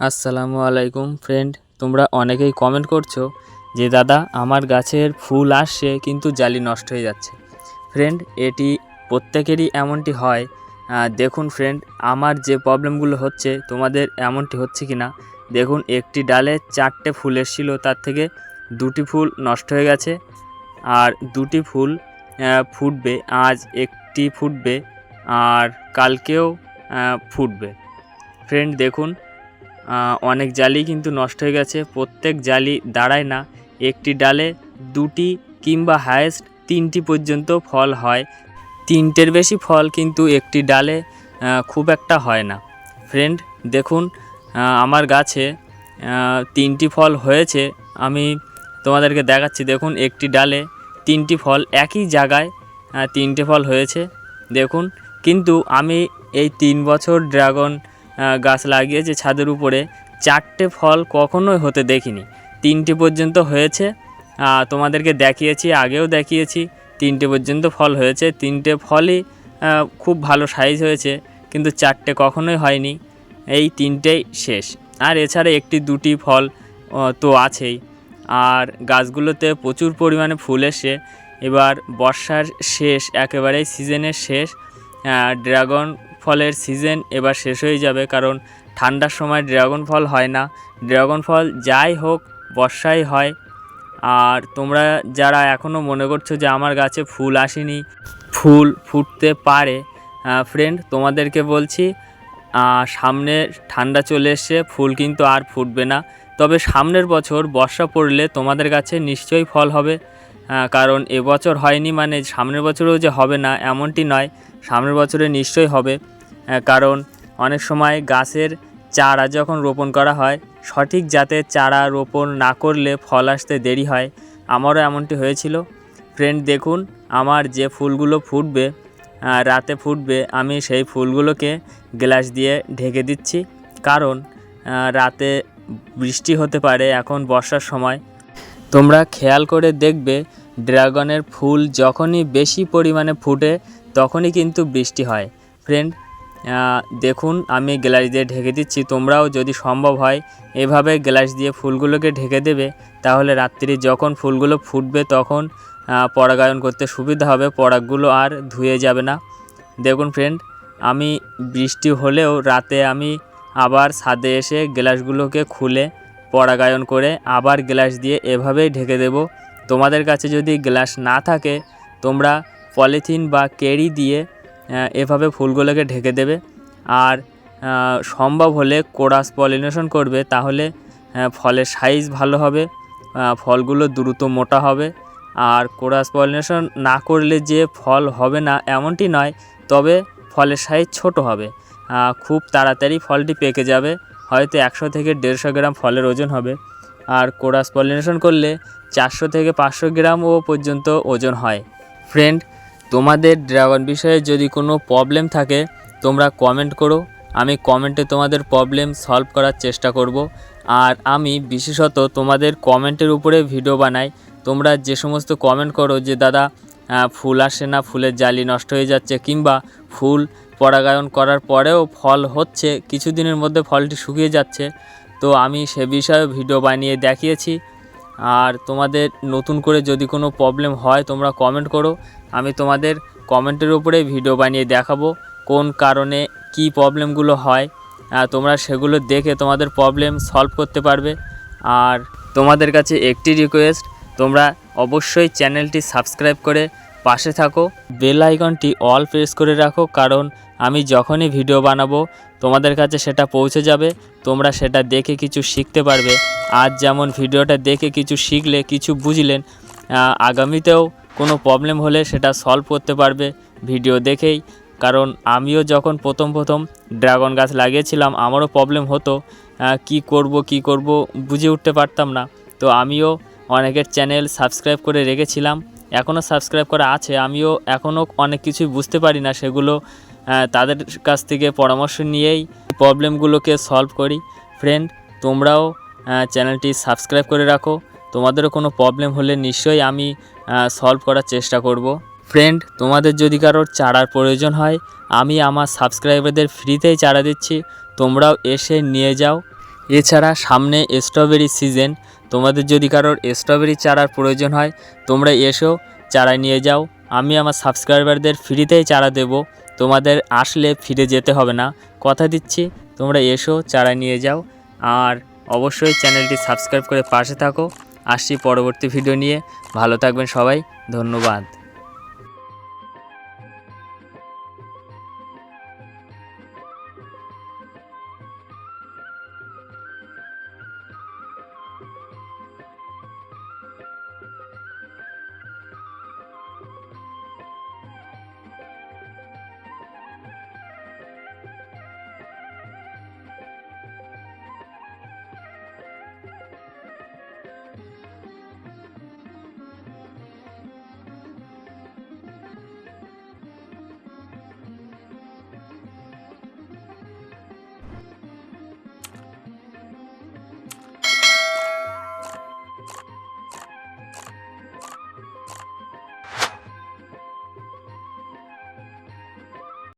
আসসালামু আলাইকুম ফ্রেন্ড তোমরা অনেকেই কমেন্ট করছ যে, দাদা, আমার গাছের ফুল আসছে, কিন্তু জালি নষ্ট হয়ে যাচ্ছে। ফ্রেন্ড এটি প্রত্যেকেরই এমনটি হয়। দেখুন ফ্রেন্ড আমার যে প্রবলেমগুলো হচ্ছে, তোমাদের এমনটি হচ্ছে কি না দেখুন, একটি ডালে চারটে ফুল এসেছিল, তার থেকে দুটি ফুল নষ্ট হয়ে গেছে আর দুটি ফুল ফুটবে, আজ একটি ফুটবে আর কালকেও ফুটবে। ফ্রেন্ড দেখুন অনেক জালি কিন্তু নষ্ট হয়ে গেছে। প্রত্যেক জালি দাঁড়ায় না। একটি ডালে দুটি কিংবা হায়েস্ট তিনটি পর্যন্ত ফল হয়। তিনটের বেশি ফল কিন্তু একটি ডালে খুব একটা হয় না। ফ্রেন্ড দেখুন আমার গাছে তিনটি ফল হয়েছে। আমি তোমাদেরকে দেখাচ্ছি, দেখুন, একটি ডালে তিনটি ফল একই জায়গায় তিনটে ফল হয়েছে। দেখুন, কিন্তু আমি এই তিন বছর ড্রাগন গাছ লাগিয়েছে ছাদের উপরে। চারটে ফল কখনোই হতে দেখিনি। তিনটে পর্যন্ত হয়েছে। তোমাদেরকে দেখিয়েছি, আগেও দেখিয়েছি। তিনটে পর্যন্ত ফল হয়েছে। তিনটে ফলই খুব ভালো সাইজ হয়েছে, কিন্তু চারটে কখনোই হয়নি। এই তিনটেই শেষ। আর এছাড়া একটি দুটি ফল তো আছেই। আর গাছগুলোতে প্রচুর পরিমাণে ফুল এসে, এবার বর্ষার শেষ, একেবারেই সিজনের শেষ। ড্রাগন ফলের সিজন এবার শেষ হয়ে যাবে কারণ ঠান্ডার সময় ড্রাগন ফল হয় না। ড্রাগন ফল যাই হোক বর্ষায় হয়। আর তোমরা যারা এখনও মনে করছ যে আমার গাছে ফুল আসেনি, ফুল ফুটতে পারে ফ্রেন্ড তোমাদেরকে বলছি সামনে ঠান্ডা চলে এসছে, ফুল কিন্তু আর ফুটবে না। তবে সামনের বছর বর্ষা পড়লে তোমাদের কাছে নিশ্চয়ই ফল হবে। কারণ এবছর হয়নি মানে সামনের বছরেও যে হবে না এমনটি নয়। সামনের বছরে নিশ্চয়ই হবে। আহ, কারণ অনেক সময় গাছের চারা যখন রোপণ করা হয় সঠিক জাতের চারা রোপণ না করলে ফল আসতে দেরি হয়। আমারও এমনটি হয়েছিল। ফ্রেন্ড দেখুন আমার যে ফুলগুলো ফুটবে রাতে ফুটবে আমি সেই ফুলগুলোকে গ্লাস দিয়ে ঢেকে দিচ্ছি। কারণ রাতে বৃষ্টি হতে পারে এখন বর্ষার সময়। তোমরা খেয়াল করে দেখবে ড্রাগনের ফুল যখনই বেশি পরিমাণে ফুটে, তখনই কিন্তু বৃষ্টি হয়। ফ্রেন্ড দেখুন, আমি গ্লাস দিয়ে ঢেকে দিচ্ছি। তোমরাও যদি সম্ভব হয় এভাবে গ্লাস দিয়ে ফুলগুলোকে ঢেকে দেবে, তাহলে রাত্রি যখন ফুলগুলো ফুটবে তখন পরাগায়ন করতে সুবিধা হবে, পরাগগুলো আর ধুয়ে যাবে না। দেখুন ফ্রেন্ড আমি বৃষ্টি হলেও রাতে আমি আবার ছাদে এসে গ্লাসগুলোকে খুলে পরাগায়ন করে আবার গ্লাস দিয়ে এভাবেই ঢেকে দেব। তোমাদের কাছে যদি গ্লাস না থাকে, তোমরা পলিথিন বা কেরি দিয়ে এভাবে ফুলগুলোকে ঢেকে দেবে। আর সম্ভব হলে কোরাস পলিনেশন করবে, তাহলে ফলের সাইজ ভালো হবে ফলগুলো দ্রুত মোটা হবে। আর কোরাস পলিনেশন না করলে যে ফল হবে না এমনটি নয়, তবে ফলের সাইজ ছোট হবে। খুব তাড়াতাড়ি ফলটি পেকে যাবে, হয়তো একশো থেকে দেড়শো গ্রাম ফলের ওজন হবে। আর কোরাস পলিনেশন করলে চারশো থেকে পাঁচশো গ্রামও পর্যন্ত ওজন হয়। ফ্রেন্ড, তোমাদের ড্রাগন বিষয়ে যদি কোনো প্রবলেম থাকে, তোমরা কমেন্ট করো। আমি কমেন্টে তোমাদের প্রবলেম সলভ করার চেষ্টা করব। আর আমি বিশেষত তোমাদের কমেন্টের উপরে ভিডিও বানাই। তোমরা যে সমস্ত কমেন্ট করো যে, দাদা ফুল আসে না, ফুলের জালি নষ্ট হয়ে যাচ্ছে কিংবা ফুল পরাগায়ন করার পরেও ফল হচ্ছে, কিছুদিনের মধ্যে ফলটি শুকিয়ে যাচ্ছে তো আমি সে বিষয়ে ভিডিও বানিয়ে দেখিয়েছি। আর তোমাদের নতুন করে যদি কোনো প্রবলেম হয়, তোমরা কমেন্ট করো। আমি তোমাদের কমেন্টের উপরে ভিডিও বানিয়ে দেখাবো কোন কারণে কি প্রবলেমগুলো হয়। তোমরা সেগুলো দেখে তোমাদের প্রবলেম সলভ করতে পারবে। আর তোমাদের কাছে একটি রিকোয়েস্ট তোমরা অবশ্যই চ্যানেলটি সাবস্ক্রাইব করে পাশে থাকো। বেল আইকনটি অল প্রেস করে রাখো, কারণ আমি যখনই ভিডিও বানাবো, তোমাদের কাছে সেটা পৌঁছে যাবে, তোমরা সেটা দেখে কিছু শিখতে পারবে। আজ যেমন ভিডিওটা দেখে কিছু শিখলে, কিছু বুঝলেন আগামীতেও কোনো প্রবলেম হলে সেটা সলভ করতে পারবে ভিডিও দেখেই। কারণ আমিও যখন প্রথম প্রথম ড্রাগন গাছ লাগিয়েছিলাম, আমারও প্রবলেম হতো কি করব কি করব বুঝে উঠতে পারতাম না। তো আমিও অনেকের চ্যানেল সাবস্ক্রাইব করে রেখেছিলাম। এখনও সাবস্ক্রাইব করা আছে, আমিও এখনও অনেক কিছুই বুঝতে পারি না সেগুলো তাদের কাছ থেকে পরামর্শ নিয়েই প্রবলেমগুলোকে সলভ করি। ফ্রেন্ড তোমরাও চ্যানেলটি সাবস্ক্রাইব করে রাখো। তোমাদেরও কোনো প্রবলেম হলে নিশ্চয়ই আমি সলভ করার চেষ্টা করব। ফ্রেন্ড তোমাদের যদি কারোর চারার প্রয়োজন হয়, আমি আমার সাবস্ক্রাইবারদের ফ্রিতেই চারা দিচ্ছি। তোমরাও এসে নিয়ে যাও। এছাড়া সামনে স্ট্রবেরি সিজন তোমাদের যদি কারোর স্ট্রবেরি চারার প্রয়োজন হয়, তোমরা এসো চারা নিয়ে যাও। আমি আমার সাবস্ক্রাইবারদের ফ্রিতেই চারা দেব, তোমাদের আসলে ফিরে যেতে হবে না। কথা দিচ্ছি, তোমরা এসো চারা নিয়ে যাও। আর অবশ্যই চ্যানেলটি সাবস্ক্রাইব করে পাশে থাকো। আসছি পরবর্তী ভিডিও নিয়ে। ভালো থাকবেন সবাই, ধন্যবাদ।